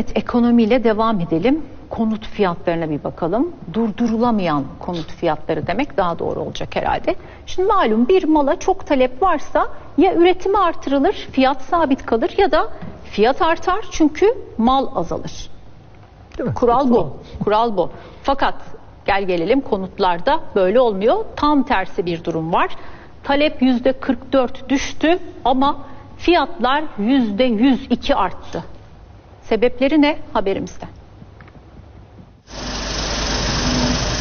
Evet ekonomiyle devam edelim. Konut fiyatlarına bir bakalım. Durdurulamayan konut fiyatları demek daha doğru olacak herhalde. Şimdi malum bir mala çok talep varsa ya üretimi artırılır, fiyat sabit kalır ya da fiyat artar çünkü mal azalır. Kural bu. Kural bu. Fakat gel gelelim konutlarda böyle olmuyor. Tam tersi bir durum var. Talep yüzde 44 düştü ama fiyatlar yüzde 102 arttı. Sebepleri ne? Haberimizde. Hı.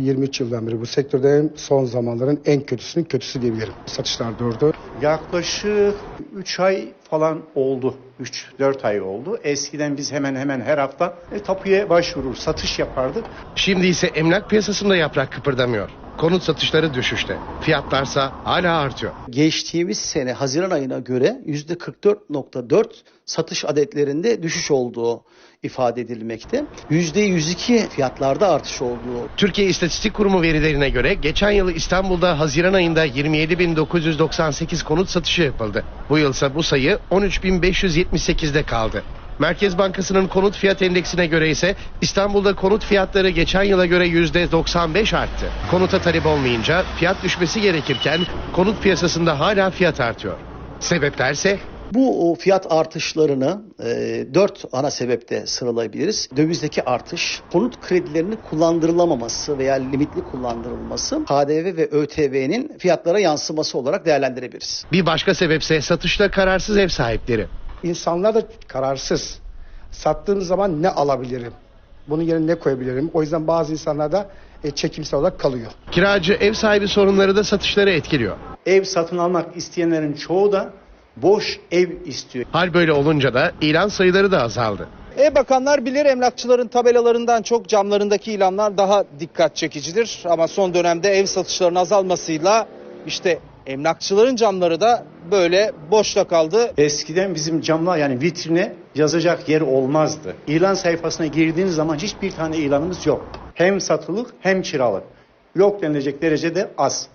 23 yıldan beri bu sektörde son zamanların en kötüsünün kötüsü diyebilirim. Satışlar durdu. Yaklaşık 3 ay falan oldu. 3-4 ay oldu. Eskiden biz hemen hemen her hafta e, tapuya başvurur, satış yapardık. Şimdi ise emlak piyasasında yaprak kıpırdamıyor. Konut satışları düşüşte. Fiyatlarsa hala artıyor. geçtiğimiz sene Haziran ayına göre %44.4 satış adetlerinde düşüş olduğu ifade edilmekte. %102 fiyatlarda artış olduğu Türkiye İstatistik Kurumu verilerine göre geçen yıl İstanbul'da Haziran ayında 27.998 konut satışı yapıldı. Bu yılsa bu sayı 13.578'de kaldı. Merkez Bankası'nın konut fiyat endeksine göre ise İstanbul'da konut fiyatları geçen yıla göre %95 arttı. Konuta talep olmayınca fiyat düşmesi gerekirken konut piyasasında hala fiyat artıyor. Sebeplerse Bu fiyat artışlarını e, dört ana sebepte sıralayabiliriz. Dövizdeki artış, konut kredilerinin kullandırılamaması veya limitli kullandırılması, KDV ve ÖTV'nin fiyatlara yansıması olarak değerlendirebiliriz. bir başka sebepse satışta kararsız ev sahipleri. İnsanlar da kararsız. Sattığım zaman ne alabilirim? Bunun yerine ne koyabilirim? O yüzden bazı insanlar da e, çekimsel olarak kalıyor. Kiracı ev sahibi sorunları da satışları etkiliyor. Ev satın almak isteyenlerin çoğu da boş ev istiyor. Hal böyle olunca da ilan sayıları da azaldı. E-bakanlar bilir emlakçıların tabelalarından çok camlarındaki ilanlar daha dikkat çekicidir. Ama son dönemde ev satışlarının azalmasıyla işte emlakçıların camları da böyle boşta kaldı. Eskiden bizim camlar yani vitrine yazacak yer olmazdı. İlan sayfasına girdiğiniz zaman hiçbir tane ilanımız yok. Hem satılık hem kiralık. Yok denilecek derecede az.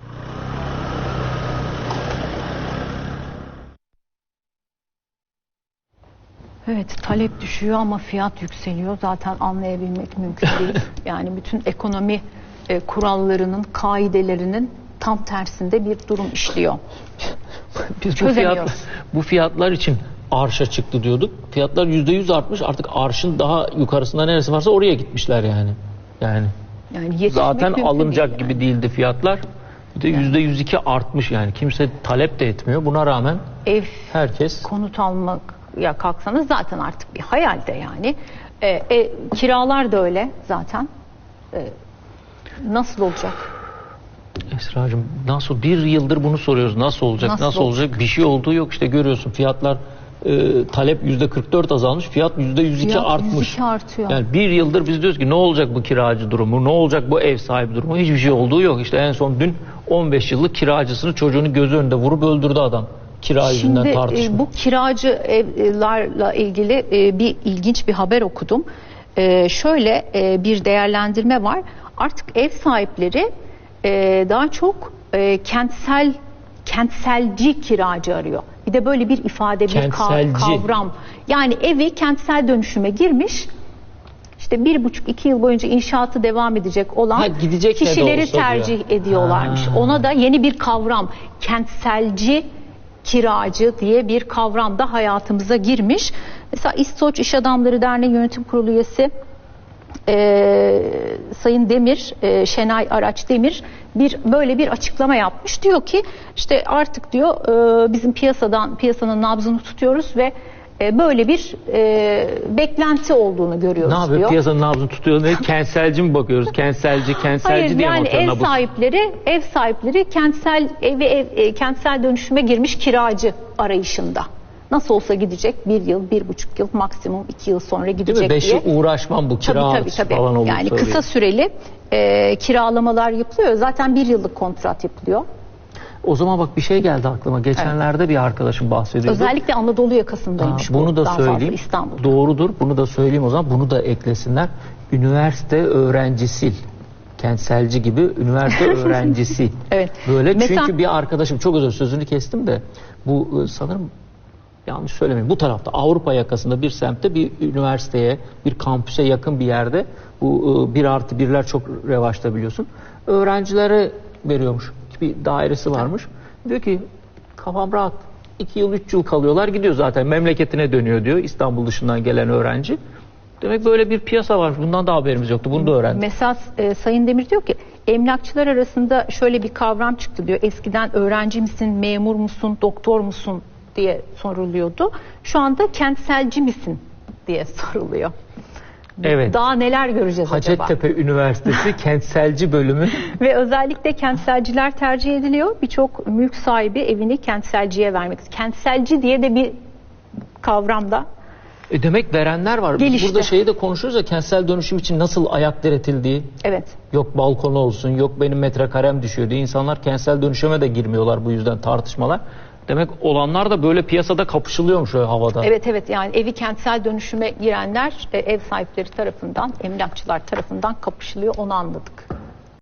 Evet talep düşüyor ama fiyat yükseliyor. Zaten anlayabilmek mümkün değil. Yani bütün ekonomi e, kurallarının, kaidelerinin tam tersinde bir durum işliyor. Biz bu, Çözemiyoruz. fiyat, bu fiyatlar için arşa çıktı diyorduk. Fiyatlar yüzde yüz artmış. Artık arşın daha yukarısında neresi varsa oraya gitmişler yani. Yani Yani zaten alınacak değil gibi yani. değildi fiyatlar. Bir de yüzde yüz iki artmış yani. Kimse talep de etmiyor. Buna rağmen Ev herkes konut almak ya kalksanız zaten artık bir hayalde yani. E, e, kiralar da öyle zaten. E, nasıl olacak? Esra'cığım nasıl bir yıldır bunu soruyoruz. Nasıl olacak? Nasıl Nasıl, olacak? Bir şey olduğu yok işte görüyorsun. Fiyatlar e, talep yüzde 44 azalmış. Fiyat yüzde 102 Fiyat artmış. 102 artıyor. Yani bir yıldır biz diyoruz ki ne olacak bu kiracı durumu? Ne olacak bu ev sahibi durumu? Hiçbir şey olduğu yok. İşte en son dün 15 yıllık kiracısını çocuğunu göz önünde vurup öldürdü adam. Kira Şimdi tartışma. e, bu kiracı evlerle ilgili e, bir ilginç bir haber okudum. E, şöyle e, bir değerlendirme var. Artık ev sahipleri e, daha çok e, kentsel kentselci kiracı arıyor. Bir de böyle bir ifade, bir kavram. Yani evi kentsel dönüşüme girmiş. İşte bir buçuk iki yıl boyunca inşaatı devam edecek olan Ha, gidecek kişileri olsa diyor. tercih ediyorlarmış. Ha. Ona da yeni bir kavram kentselci kiracı diye bir kavram da hayatımıza girmiş. Mesela İstoç İş Adamları Derneği Yönetim Kurulu üyesi e, Sayın Demir, e, Şenay Araç Demir bir böyle bir açıklama yapmış. Diyor ki işte artık diyor e, bizim piyasadan piyasanın nabzını tutuyoruz ve e, böyle bir e, beklenti olduğunu görüyoruz ne yapıyor? diyor. Piyasanın nabzını tutuyor. Ne? Kentselci mi bakıyoruz? Kentselci, kentselci Hayır diye yani ev nabız? sahipleri ev sahipleri kentsel evi ev, e, kentsel dönüşüme girmiş kiracı arayışında. Nasıl olsa gidecek bir yıl, bir buçuk yıl, maksimum iki yıl sonra gidecek mi? Beşi diye. uğraşmam bu kira Tabii tabii tabii. falan olursa Yani diye. kısa süreli e, kiralamalar yapılıyor. Zaten bir yıllık kontrat yapılıyor. O zaman bak bir şey geldi aklıma. Geçenlerde bir arkadaşım bahsediyordu. Özellikle Anadolu yakasındaymış Ha, bu. bunu da daha fazla söyleyeyim. İstanbul'da. Doğrudur. Bunu da söyleyeyim o zaman. Bunu da eklesinler. Üniversite öğrencisi. Kentselci gibi üniversite öğrencisi. Evet. Böyle Mesela- çünkü bir arkadaşım çok özür sözünü kestim de bu e, sanırım yanlış söylemeyeyim bu tarafta Avrupa yakasında bir semtte bir üniversiteye bir kampüse yakın bir yerde bu e, bir artı birler çok revaçta biliyorsun. Öğrencilere veriyormuş. Bir dairesi varmış. Diyor ki kafam rahat. 2 yıl 3 yıl kalıyorlar gidiyor zaten memleketine dönüyor diyor İstanbul dışından gelen öğrenci. Demek böyle bir piyasa var. Bundan da haberimiz yoktu. Bunu da öğrendik. Mesela e, Sayın Demir diyor ki emlakçılar arasında şöyle bir kavram çıktı diyor. Eskiden öğrenci misin, memur musun, doktor musun diye soruluyordu. Şu anda kentselci misin diye soruluyor. Evet. Daha neler göreceğiz acaba? Hacettepe Üniversitesi Kentselci bölümü Ve özellikle kentselciler tercih ediliyor. Birçok mülk sahibi evini kentselciye vermek. Kentselci diye de bir kavramda E demek verenler var. Gelişti. burada şeyi de konuşuyoruz ya kentsel dönüşüm için nasıl ayak diretildiği. evet Yok balkonu olsun, yok benim metrekarem düşüyor diye insanlar kentsel dönüşüme de girmiyorlar bu yüzden tartışmalar. Demek olanlar da böyle piyasada kapışılıyormuş öyle havada. Evet evet yani evi kentsel dönüşüme girenler e, ev sahipleri tarafından, emlakçılar tarafından kapışılıyor onu anladık.